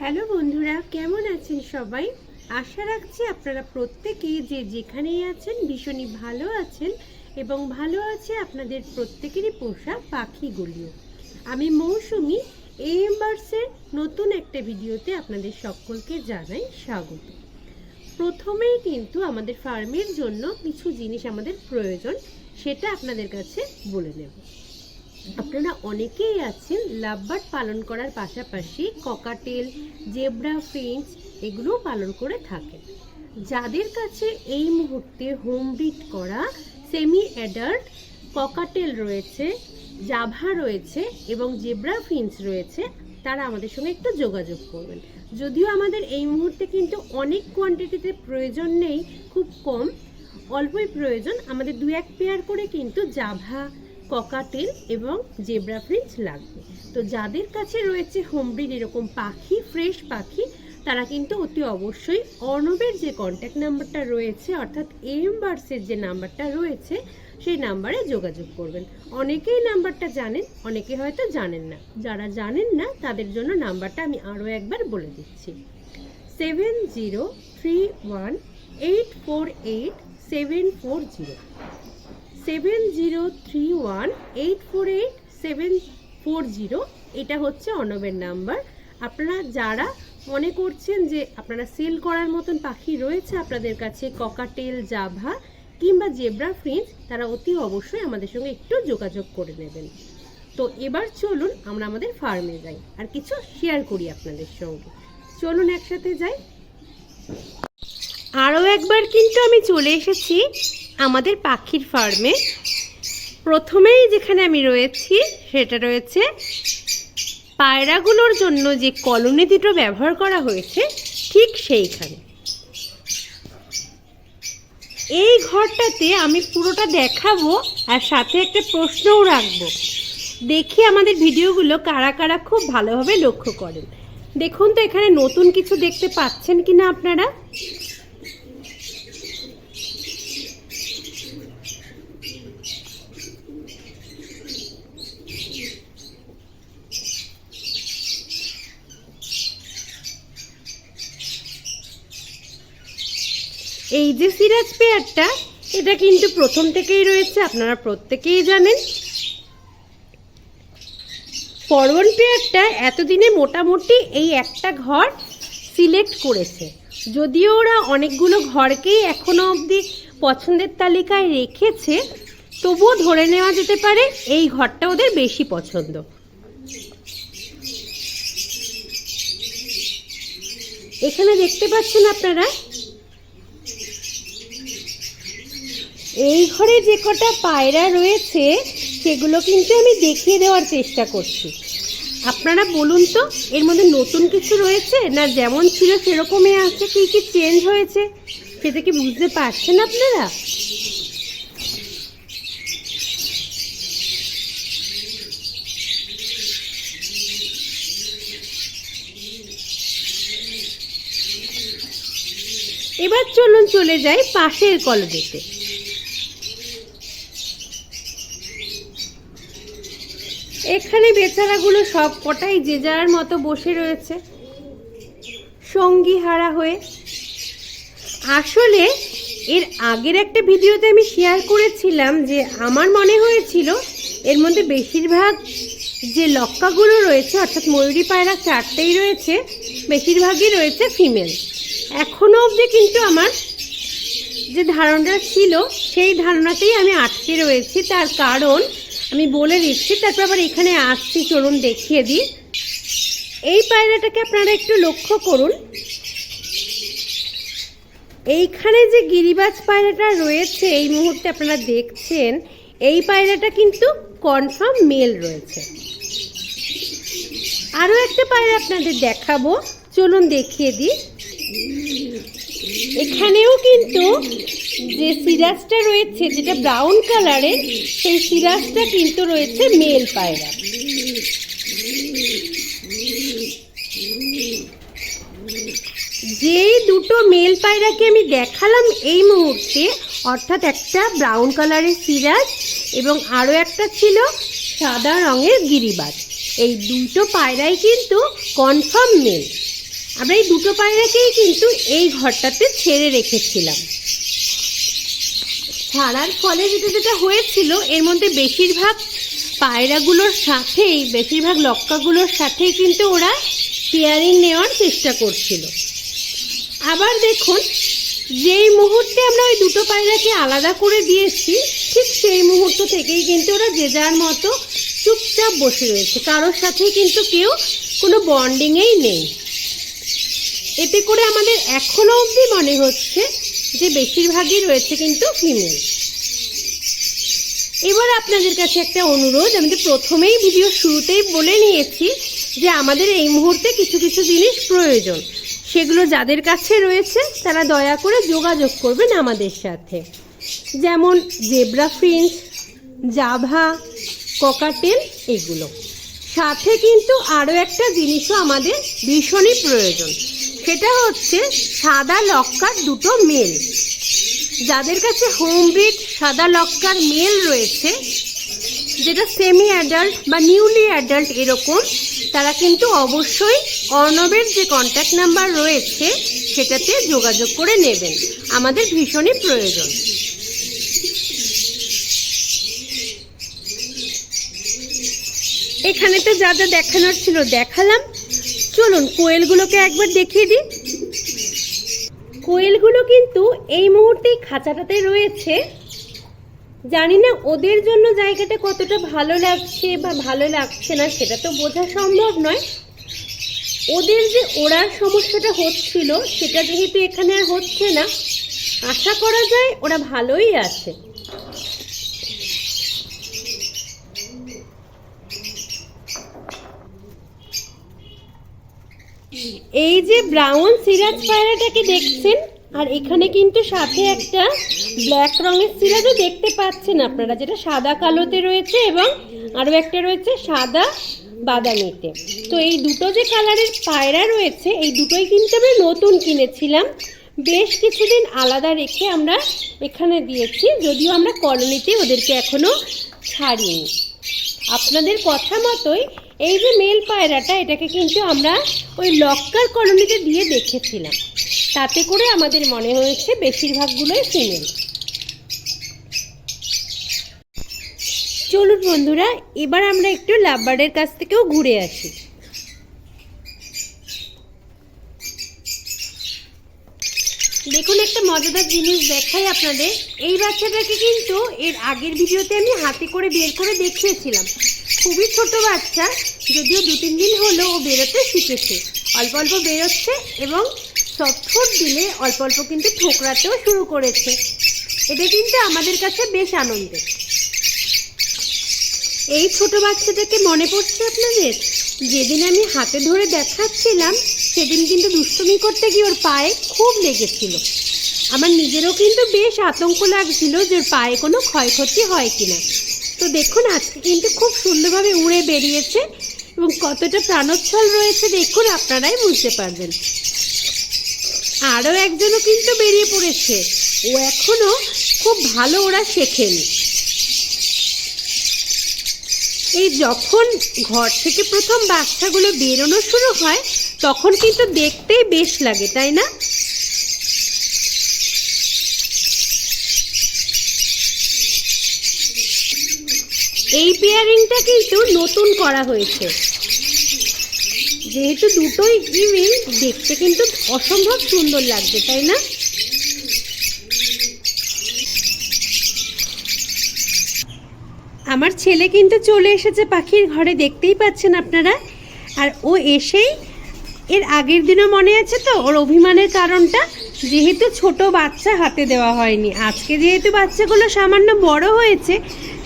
Hello বন্ধুরা, কেমন আছেন সবাই? আশা রাখছি আপনারা প্রত্যেকেই যে যেখানেই আছেন ভীষণই ভালো আছেন এবং ভালো আছে আপনাদের প্রত্যেকেরই পোষা পাখিগুলিও। আমি মৌসুমি এম বার্সের নতুন একটা ভিডিওতে আপনাদের সকলকে জানাই স্বাগত। প্রথমেই কিন্তু আমাদের ফার্মের জন্য কিছু জিনিস আমাদের প্রয়োজন, সেটা আপনাদের কাছে বলে নেব। আপনারা অনেকেই আছেন লাভবার্ড পালন করার পাশাপাশি ককাটেল, জেব্রা ফিঞ্চ এগুলো পালন করে থাকেন। যাদের কাছে এই মুহূর্তে হোম ব্রিড করা সেমি অ্যাডাল্ট ককাটেল রয়েছে, জাভা রয়েছে এবং জেব্রা ফিন্স রয়েছে, তারা আমাদের সঙ্গে একটু যোগাযোগ করবেন। যদিও আমাদের এই মুহূর্তে কিন্তু অনেক কোয়ান্টিটিতে প্রয়োজন নেই, খুব কম। অল্পই প্রয়োজন, আমাদের দু এক পেয়ার করে কিন্তু জাভা ককাটেল এবং জেব্রা ফ্রিঞ্চ লাগবে। তো যাদের কাছে রয়েছে হোমব্রিড এরকম পাখি ফ্রেশ পাখি, তারা কিন্তু অতি অবশ্যই অর্ণবের যে কন্ট্যাক্ট নাম্বারটা রয়েছে, অর্থাৎ এম বার্সের যে নাম্বারটা রয়েছে, সেই নাম্বারে যোগাযোগ করবেন। অনেকেই নাম্বারটা জানেন, অনেকে হয়তো জানেন না। যারা জানেন না, তাদের জন্য নাম্বারটা আমি আরও একবার বলে দিচ্ছি। Seven zero three one eight four eight seven four zero seven zero three one eight four eight seven four zero এটা হচ্ছে অর্ণবের নাম্বার। আপনারা যারা মনে করছেন যে আপনারা সেল করার মতন পাখি রয়েছে, আপনাদের কাছে ককাটেল জাভা কিংবা জেব্রা ফ্রিঞ্চ তারা অতি অবশ্যই আমাদের সঙ্গে একটু যোগাযোগ করে নেবেন। তো এবার চলুন আমরা আমাদের ফার্মে যাই, আর কিছু শেয়ার করি আপনাদের সঙ্গে। চলুন একসাথে যাই। আরও একবার কিন্তু আমি চলে এসেছি। আমাদের পাখির ফার্মে প্রথমেই যেখানে আমি রয়েছি, সেটা রয়েছে পায়রাগুলোর জন্য যে কলোনি দুটো ব্যবহার করা হয়েছে, ঠিক সেইখানে। এই ঘরটাতে আমি পুরোটা দেখাবো আর সাথে একটা প্রশ্নও রাখব। দেখি আমাদের ভিডিওগুলো কারা কারা খুব ভালোভাবে লক্ষ্য করেন। দেখুন তো এখানে নতুন কিছু দেখতে পাচ্ছেন কিনা আপনারা? এই যে সিরাজ পেয়ারটা, এটা কিন্তু প্রথম থেকেই রয়েছে, আপনারা প্রত্যেকেই জানেন। পরবন পেয়ারটা এতদিনে মোটামুটি এই একটা ঘর সিলেক্ট করেছে। যদিও ওরা অনেকগুলো ঘরকেই এখনও অবধি পছন্দের তালিকায় রেখেছে, তবুও ধরে নেওয়া যেতে পারে এই ঘরটা ওদের বেশি পছন্দ। এখানে দেখতে পাচ্ছেন আপনারা এই ঘরে যে কটা পায়রা রয়েছে, সেগুলো কিন্তু আমি দেখিয়ে দেওয়ার চেষ্টা করছি। আপনারা বলুন তো, এর মধ্যে নতুন কিছু রয়েছে? না যেমন ছিল, সেরকমই আছে? কি কি চেঞ্জ হয়েছে? সেটা কি বুঝতে পারছেন আপনারা? এবার চলুন চলে যাই পাশের কলেজেতে এখানে বেচারাগুলো সব কটাই যে যার মতো বসে রয়েছে। সঙ্গী হারা হয়ে। আসলে এর আগের একটা ভিডিওতে আমি শেয়ার করেছিলাম যে আমার মনে হয়েছিল এর মধ্যে বেশিরভাগ যে লক্কাগুলো রয়েছে, অর্থাৎ ময়ূরী পায়রা চারটেই রয়েছে, বেশিরভাগই রয়েছে ফিমেল এখনও অবধি কিন্তু আমার যে ধারণাটা ছিল, সেই ধারণাতেই আমি আটকে রয়েছি। তার কারণ আমি বলে দিচ্ছি, তারপর আবার এখানে আসছি, চলুন দেখিয়ে দিই। এই পায়রাটাকে আপনারা একটু লক্ষ্য করুন। এইখানে যে গিরিবাজ পায়রাটা রয়েছে, এই মুহূর্তে আপনারা দেখছেন, এই পায়রাটা কিন্তু কনফার্ম মেল রয়েছে। আরও একটা পায়রা আপনাদের দেখাবো, চলুন দেখিয়ে দিই। এখানেও কিন্তু যে সিরাজটা রয়েছে, যেটা ব্রাউন কালারের সেই সিরাজটা কিন্তু রয়েছে মেল পায়রা। যেই দুটো মেল পায়রাকে আমি দেখালাম এই মুহূর্তে, অর্থাৎ একটা ব্রাউন কালারের সিরাজ এবং আরও একটা ছিল সাদা রঙের গিরিবাজ। এই দুটো পায়রাই কিন্তু কনফার্ম মেল আমরা এই দুটো পায়রাকেই কিন্তু এই ঘরটাতে ছেড়ে রেখেছিলাম। ছাড়ার ফলে যেটা যেটা হয়েছিল, এর মধ্যে বেশিরভাগ পায়রাগুলোর সাথেই, বেশিরভাগ লক্কাগুলোর সাথেই কিন্তু ওরা পেয়ারিং নেওয়ার চেষ্টা করছিল। আবার দেখুন, যেই মুহূর্তে আমরা ওই দুটো পায়রাকে আলাদা করে দিয়েছি, ঠিক সেই মুহূর্ত থেকেই কিন্তু ওরা যে যার মতো চুপচাপ বসে রয়েছে। কারোর সাথে কিন্তু কেউ কোনো বন্ডিংয়েই নেই। এতে করে আমাদের এখনও অবধি মনে হচ্ছে যে বেশিরভাগই রয়েছে কিন্তু ফিমেল এবার আপনাদের কাছে একটা অনুরোধ, আমি তো প্রথমেই ভিডিও শুরুতেই বলে নিয়েছি যে আমাদের এই মুহূর্তে কিছু কিছু জিনিস প্রয়োজন। সেগুলো যাদের কাছে রয়েছে, তারা দয়া করে যোগাযোগ করবেন আমাদের সাথে। যেমন জেব্রা ফ্রিন্স জাভা, ককাটেল, এগুলো। সাথে কিন্তু আরও একটা জিনিসও আমাদের ভীষণই প্রয়োজন। সেটা হচ্ছে সাদা লক্কার দুটো মেল। যাদের কাছে হোম ব্রিড সাদা লক্কার মেল রয়েছে, যেটা সেমি অ্যাডাল্ট বা নিউলি অ্যাডাল্ট এরকম, তারা কিন্তু অবশ্যই অর্ণবের যে কন্ট্যাক্ট নাম্বার রয়েছে, সেটাতে যোগাযোগ করে নেবেন। আমাদের ভীষণই প্রয়োজন। এখানে তো যা যা দেখানোর ছিল দেখালাম। চলুন, কোয়েলগুলোকে একবার দেখিয়ে দিই। কোয়েলগুলো কিন্তু এই মুহূর্তেই খাঁচাটাতে রয়েছে। জানি না ওদের জন্য জায়গাটা কতটা ভালো লাগছে বা ভালো লাগছে না, সেটা তো বোঝা সম্ভব নয়। ওদের যে ওড়ার সমস্যাটা হচ্ছিল, সেটা যেহেতু এখানে আর হচ্ছে না, আশা করা যায় ওরা ভালোই আছে। এই যে ব্রাউন সিরাজ পায়রাটাকে দেখছেন, আর এখানে কিন্তু সাথে একটা ব্ল্যাক রঙের সিরাজও দেখতে পাচ্ছেন আপনারা, যেটা সাদা কালোতে রয়েছে এবং আরও একটা রয়েছে সাদা বাদামিতে। তো এই দুটো যে কালারের পায়রা রয়েছে, এই দুটোই কিন্তু আমরা নতুন কিনেছিলাম। বেশ কিছুদিন আলাদা রেখে আমরা এখানে দিয়েছি, যদিও আমরা কলোনিতে ওদেরকে এখনও ছাড়িনি। আপনাদের কথা মতোই এই যে মেল পায়রাটা, এটাকে কিন্তু আমরা ওই লক্কার কলোনিতে দিয়ে দেখেছিলাম। তাতে করে আমাদের মনে হয়েছে বেশিরভাগগুলোই ফিমেল। চলুন বন্ধুরা, এবার আমরা একটু লাভবার্ডের কাছ থেকেও ঘুরে আসি। দেখুন, একটা মজাদার জিনিস দেখাই আপনাদের। এই বাচ্চাটাকে কিন্তু এর আগের ভিডিওতে আমি হাতে করে বের করে দেখিয়েছিলাম। খুবই ছোট বাচ্চা, যদিও দু তিন দিন হলো ও বেরোতে শিখেছে। অল্প অল্প বেরোচ্ছে এবং সফট দিলে অল্প অল্প কিন্তু ঠোকরাতেও শুরু করেছে। এটা কিন্তু আমাদের কাছে বেশ আনন্দের। এই ছোট বাচ্চাটাকে মনে পড়ছে আপনাদের? যেদিন আমি হাতে ধরে দেখাচ্ছিলাম, সেদিন কিন্তু দুষ্টুমি করতে গিয়ে ওর পায়ে খুব লেগেছিল। আমার নিজেরও কিন্তু বেশ আতঙ্ক লাগছিল যে ওর পায়ে কোনো ক্ষয়ক্ষতি হয় কিনা। তো দেখুন, আজকে কিন্তু খুব সুন্দরভাবে উড়ে বেরিয়েছে এবং কতটা প্রাণোচ্ছল রয়েছে দেখুন, আপনারাই বুঝতে পারবেন। আরও একজনও কিন্তু বেরিয়ে পড়েছে। ও এখনও খুব ভালো ওরা শেখেনি। এই যখন ঘর থেকে প্রথম বাচ্চাগুলো বেরোনো শুরু হয়, তখন কিন্তু দেখতেই বেশ লাগে, তাই না? এই পেয়ারিংটা কিন্তু নতুন করা হয়েছে। যেহেতু দুটোই ইভিল দেখতে কিন্তু অসম্ভব সুন্দর লাগবে তাই না? আমার ছেলে কিন্তু চলে এসেছে পাখির ঘরে, দেখতেই পাচ্ছেন আপনারা। আর ও এসেই এর আগের দিনও মনে আছে তো? ওর অভিমানের কারণটা? যেহেতু ছোট বাচ্চা হাতে দেওয়া হয়নি। আজকে যেহেতু বাচ্চাগুলো সামান্য বড় হয়েছে,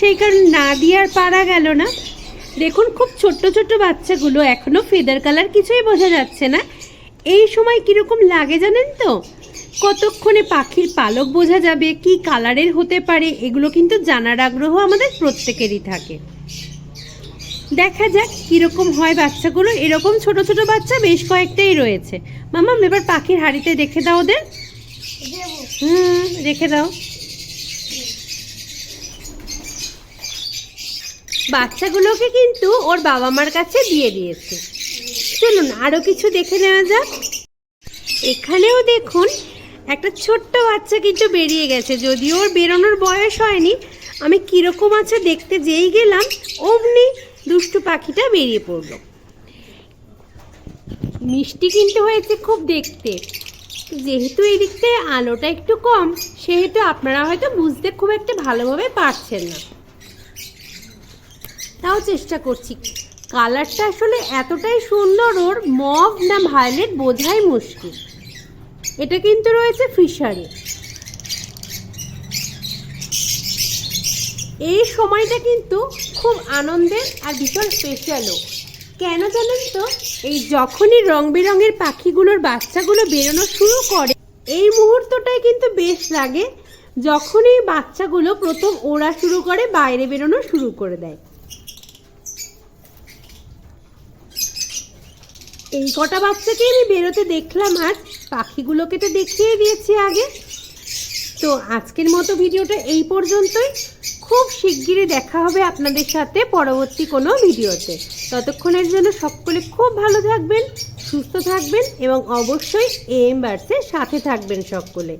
সেই কারণে না দিয়ে আর পারা গেল না। দেখুন, খুব ছোট্ট ছোট্ট বাচ্চাগুলো এখনও ফেদার কালার কিছুই বোঝা যাচ্ছে না। এই সময় কীরকম লাগে জানেন তো? কতক্ষণে পাখির পালক বোঝা যাবে, কি কালারের হতে পারে, এগুলো কিন্তু জানার আগ্রহ আমাদের প্রত্যেকেরই থাকে। দেখা যাক কীরকম হয় বাচ্চাগুলো। এরকম ছোট ছোট বাচ্চা বেশ কয়েকটাই রয়েছে। মামা, এবার পাখির হাড়িতে রেখে দাও ওদের। হুম, রেখে দাও। বাচ্চাগুলোকে কিন্তু ওর বাবা মার কাছে দিয়ে দিয়েছে। চলুন আরও কিছু দেখে নেওয়া যাক। এখানেও দেখুন, একটা ছোট্ট বাচ্চা কিন্তু বেরিয়ে গেছে। যদিও ওর বেরোনোর বয়স হয়নি, আমি কীরকম আছে দেখতে যেই গেলাম, অমনি দুষ্টু পাখিটা বেরিয়ে পড়ল। মিষ্টি কিন্তু হয়েছে খুব দেখতে। যেহেতু এই দিক থেকে আলোটা একটু কম, সেহেতু আপনারা হয়তো বুঝতে খুব একটা ভালোভাবে পারছেন না। তাও চেষ্টা করছি। কালারটা আসলে এতটাই সুন্দর ওর মভ না ভায়োলেট বোঝাই মুশকিল। এটা কিন্তু রয়েছে ফিশারি। এই সময়টা কিন্তু খুব আনন্দের আর ভীষণ স্পেশালও কেন জানেন তো? এই যখনই রং বেরঙের পাখিগুলোর বাচ্চাগুলো বেরোনো শুরু করে, এই মুহূর্তটাই কিন্তু বেশ লাগে যখনই বাচ্চাগুলো প্রথম ওড়া শুরু করে, বাইরে বেরোনো শুরু করে দেয়। এই কটা বাচ্চাকে আমি বেরোতে দেখলাম আর পাখিগুলোকে তো দেখিয়ে দিয়েছি আগে। তো আজকের মতো ভিডিওটা এই পর্যন্তই। খুব শিগগিরই দেখা হবে আপনাদের সাথে পরবর্তী কোনো ভিডিওতে। ততক্ষণের জন্য সকলে খুব ভালো থাকবেন, সুস্থ থাকবেন এবং অবশ্যই এম বার্সের সাথে থাকবেন সকলে।